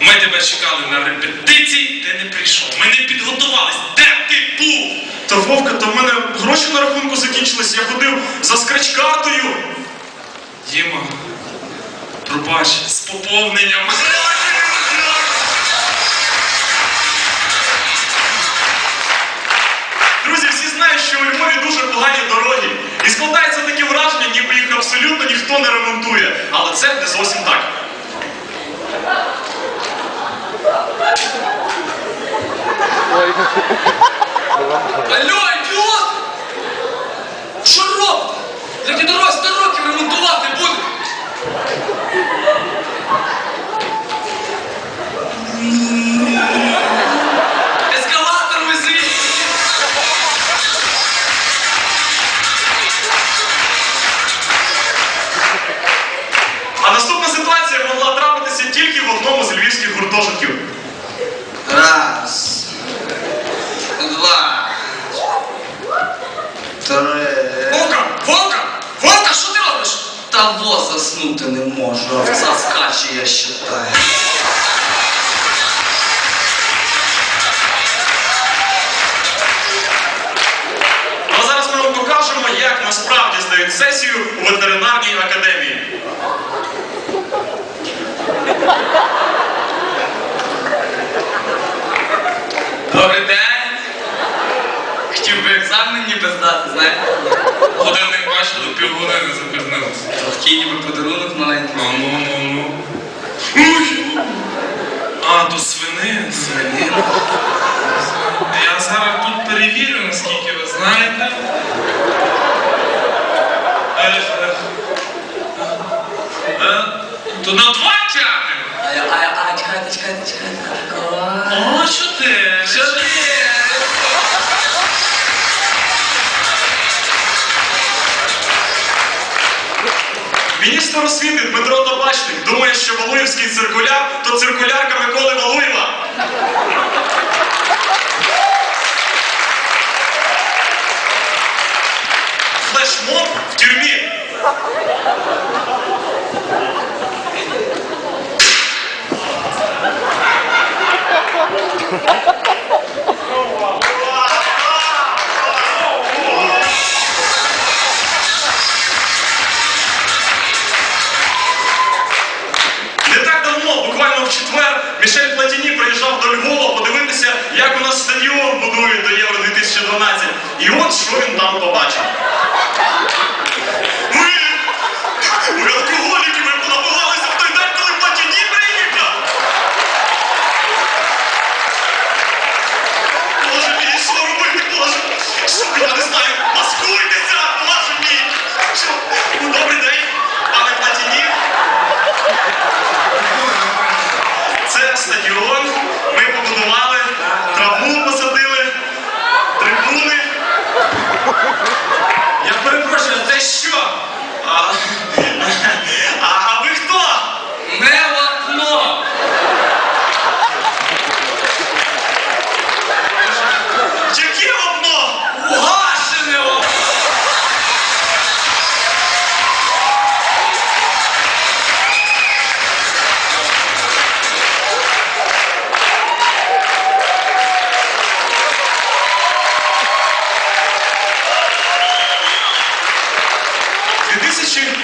Ми тебе чекали на репетиції, ти не прийшов. Ми не підготувались. Де ти був? Та Вовка, то в мене гроші на рахунку закінчились, я ходив за скречкартою. Діма, пробач, з поповненням. Друзі, всі знають, що у Львові дуже погані дороги. І складається таке враження, ніби їх абсолютно ніхто не ремонтує. Але це не зовсім так. Wait. Та заснути не можу, а овца скаче, я считаю. Ну а зараз ми вам покажемо, як насправді здають сесію у ветеринарній академії. Добрий день! Хотів би екзамен ніби здати, знаєте? Годинник бачили, півгодини запізнилися. Такий ніби подарунок маленький. А ну, ну, ну. Ой! А, то свини. Свинин. Я зараз тут перевірю, наскільки ви знаєте. Е, е, е, То на два Міністр освіти Дмитро Табачник думає, що Валуївський циркуляр то циркулярка Миколи Валуєва. Флешмоб в тюрмі. Не 2012. І от що він там побачив. Ми,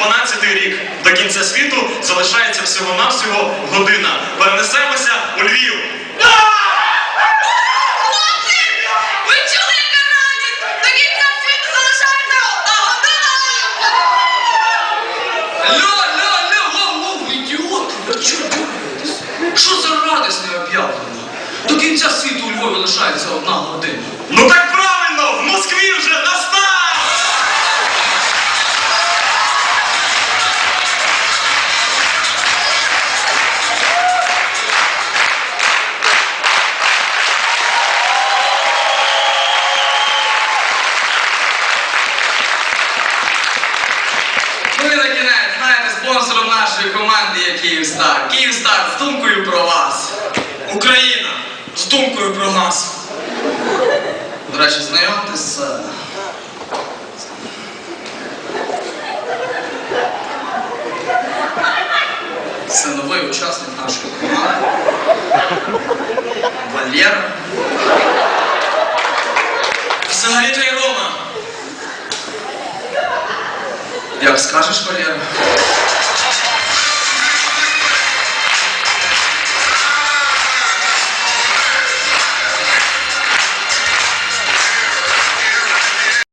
2012 рік. До кінця світу залишається всього-навсього година. Перенесемося у Львів. Ви чули, яка радість? До кінця світу залишається одна година! Алло, алло, воу, воу, ідіоти, ви чого дивитесь? Що за радісне об'явлення? До кінця світу у Львові лишається одна година. Ну так команди є Київстар. Київстар з думкою про вас. Україна з думкою про нас. До речі, знайомтесь з... Це новий учасник нашої команди. Валера? Взагалі-то і Рома. Як скажеш, Валера?